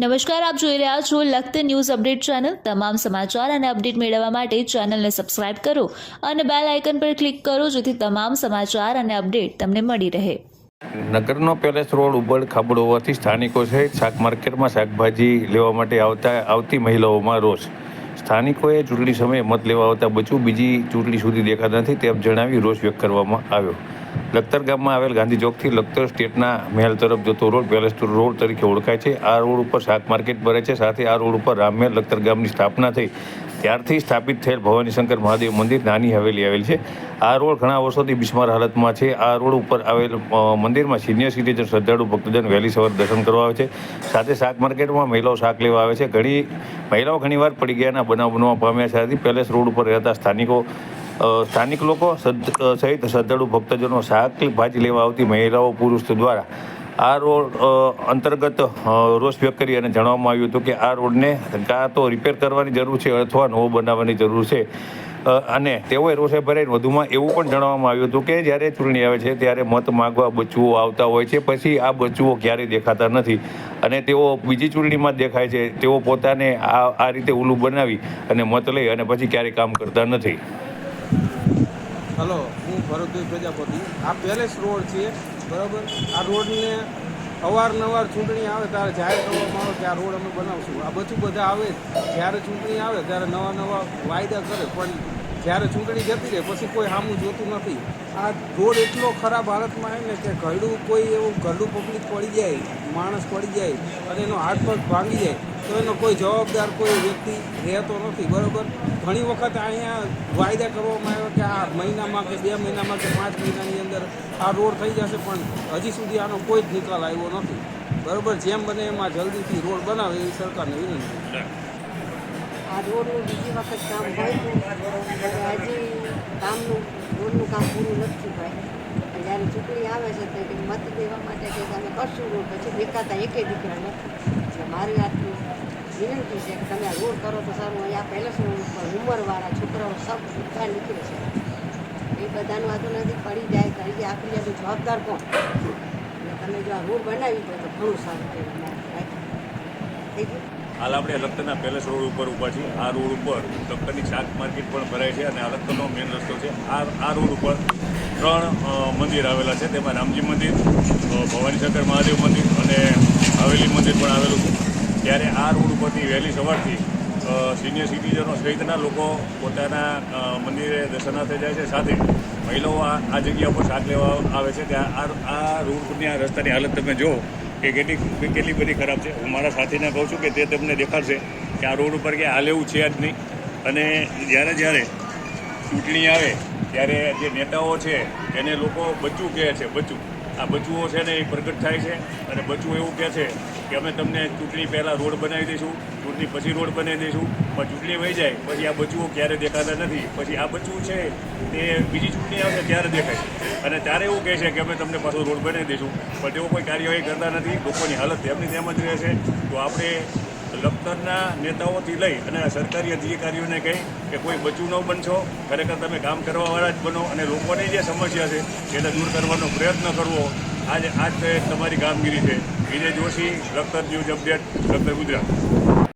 નમસ્કાર, આપ જોઈ રહ્યા છો લખત ન્યૂઝ અપડેટ ચેનલ. તમામ સમાચાર અને અપડેટ મેળવવા માટે ચેનલને સબસ્ક્રાઇબ કરો અને બેલ આઇકન પર ક્લિક કરો જેથી તમામ સમાચાર અને અપડેટ તમને મળી રહે. નગરનો પેલેસ રોડ ઉબડ ખાબડ હોવાથી સ્થાનિકો સહિત શાક માર્કેટમાં શાકભાજી લેવા માટે આવતા, આવતી મહિલાઓમાં રોષ. સ્થાનિકોએ ચૂંટણી સમયે મત લેવા આવતા બચવું બીજી ચૂંટણી સુધી દેખાતા નથી તેમ જણાવી રોષ વ્યક્ત કરવામાં આવ્યો. લખતર ગામમાં આવેલ ગાંધી ચોકથી લખતર સ્ટેટના મહેલ તરફ જતો રોડ પેલેસ રોડ તરીકે ઓળખાય છે. આ રોડ ઉપર શાક માર્કેટ ભરે છે. સાથે આ રોડ ઉપર રામમહેલ લખતર ગામની સ્થાપના થઈ. ત્યારથી સ્થાપિત થયેલ ભવાની શંકર મહાદેવ મંદિર નાની હવેલી આવેલ છે. આ રોડ ઘણા વર્ષોથી બિસ્માર હાલતમાં છે. આ રોડ ઉપર આવેલ મંદિરમાં સિનિયર સિટીઝન શ્રદ્ધાળુ ભક્તજન વહેલી સવારે દર્શન કરવા આવે છે. સાથે શાક માર્કેટમાં મહિલાઓ શાક લેવા આવે છે. ઘણી, મહિલાઓ ઘણીવાર પડી ગયાના બનાવ બનવા પામ્યા છે. પેલેસ રોડ ઉપર રહેતા સ્થાનિકો સ્થાનિક લોકો સહિત શ્રદ્ધાળુ ભક્તજનો શાક ભાજી લેવા આવતી મહિલાઓ પુરુષ દ્વારા આ રોડ અંતર્ગત રોષ વ્યક્ત કરી અને જણાવવામાં આવ્યું હતું કે આ રોડને કાં તો રિપેર કરવાની જરૂર છે અથવા નવો બનાવવાની જરૂર છે. અને તેઓએ રોષે ભરાઈને વધુમાં એવું પણ જણાવવામાં આવ્યું હતું કે જ્યારે ચૂંટણી આવે છે ત્યારે મત માગવા બચવો આવતા હોય છે, પછી આ બચવો ક્યારેય દેખાતા નથી. અને તેઓ બીજી ચૂંટણીમાં દેખાય છે. તેઓ પોતાને આ આ રીતે ઊલું બનાવી અને મત લઈ અને પછી ક્યારેય કામ કરતા નથી. હલો હું ભરતભાઈ પ્રજાપતિ. આ પેલેસ રોડ છે બરાબર? આ રોડને અવારનવાર ચૂંટણી આવે ત્યારે જાહેર કરવામાં આવે કે આ રોડ અમે બનાવશું. આ બધું બધા આવે, જ્યારે ચૂંટણી આવે ત્યારે નવા નવા વાયદા કરે, પણ જ્યારે ચૂંટણી જતી રહે પછી કોઈ સામું જોતું નથી. આ રોડ એટલો ખરાબ હાલતમાં આવે ને કે ઘરડું કોઈ એવું ઘરડું પબ્લિક પડી જાય, માણસ પડી જાય, અને એનો હાથ પગ ભાંગી જાય. તો એનો કોઈ જવાબદાર કોઈ વ્યક્તિ રહેતો નથી, બરાબર? ઘણી વખત અહીંયા વાયદા કરવામાં આવ્યો કે આ મહિનામાં કે બે મહિનામાં કે પાંચ મહિનાની અંદર આ રોડ થઈ જશે, પણ હજી સુધી આનો કોઈ જ નિકાલ આવ્યો નથી. બરાબર? જેમ બને એમાં જલ્દીથી રોડ બનાવે એવી સરકારને વિનંતી. આ રોડનું બીજી વખત કામ હોય હજી કામનું, રોડનું કામ પૂરું નથી ભાઈ જ્યારે ચૂંટણી આવે છે, તો મત દેવા માટે કે તમે કરશું, રોડ પછી દેખાતા એકે દીકરાને એટલે મારી આટલું વિનંતી છે કે તમે આ રોડ કરો તો સારું. અહીંયા ઉપર ઉંમરવાળા છોકરાઓ સબ બધા નીકળે છે. એ બધાનું આ નથી પડી જાય કરી જાય આપણી આ જવાબદાર કોણ? એટલે તમે જો આ રોડ બનાવી દો તો ઘણું સારું ગયું? હાલ આપણે અલગતના પેલેસ રોડ ઉપર ઊભા છીએ. આ રોડ ઉપર લખતરની શાક માર્કેટ પણ ભરાય છે અને આ લખતરનો મેઇન રસ્તો છે. આ આ રોડ ઉપર ત્રણ મંદિર આવેલા છે. તેમાં રામજી મંદિર ભવાની શંકર મહાદેવ મંદિર અને હવેલી મંદિર પણ આવેલું છે. ત્યારે આ રોડ ઉપરથી વહેલી સવારથી સિનિયર સિટીઝનો સહિતના લોકો પોતાના મંદિરે દર્શનાર્થે જાય છે. સાથે મહિલાઓ આ જગ્યા ઉપર શાક લેવા આવે છે. ત્યાં આ આ રોડ પરની આ રસ્તાની હાલત તમે જુઓ કે કેટલી કેટલી બધી ખરાબ છે. હું મારા સાથીને કહું છું કે તે તમને દેખાડશે કે આ રોડ ઉપર કે હાલ એવું છે જ નહીં. અને જ્યારે જ્યારે ચૂંટણી આવે, ત્યારે જે નેતાઓ છે, એને લોકો બચ્ચું કહે છે, બચ્ચું. આ બચ્ચુઓ છે ને એ પ્રગટ થાય છે અને બચ્ચું એવું કહે છે કે અમે તમને ચૂંટણી પહેલાં રોડ બનાવી દઈશું, ચૂંટણી પછી રોડ બનાવી દઈશું. પણ ચૂંટણી વહી જાય, પછી આ બચવું ક્યારે દેખાતા નથી. પછી આ બચવું છે, તે બીજી ચૂંટણી આવશે ત્યારે દેખાય અને ત્યારે એવું કહે છે કે અમે તમને પાછો રોડ બનાવી દઈશું. પણ તેઓ કોઈ કાર્યવાહી કરતા નથી, લોકોની હાલત તેમની તેમ જ રહે છે. તો આપણે લખતરના નેતાઓથી લઈ અને સરકારી અધિકારીઓને કહી કે કોઈ બચું ન બનશો. ખરેખર તમે કામ કરવાવાળા જ બનો અને લોકોની જે સમસ્યા છે એને દૂર કરવાનો પ્રયત્ન કરવો. આજ આજ તમારી કામગીરી છે. Vijay Joshi Lakhtar news update Lakhtar Gujarat.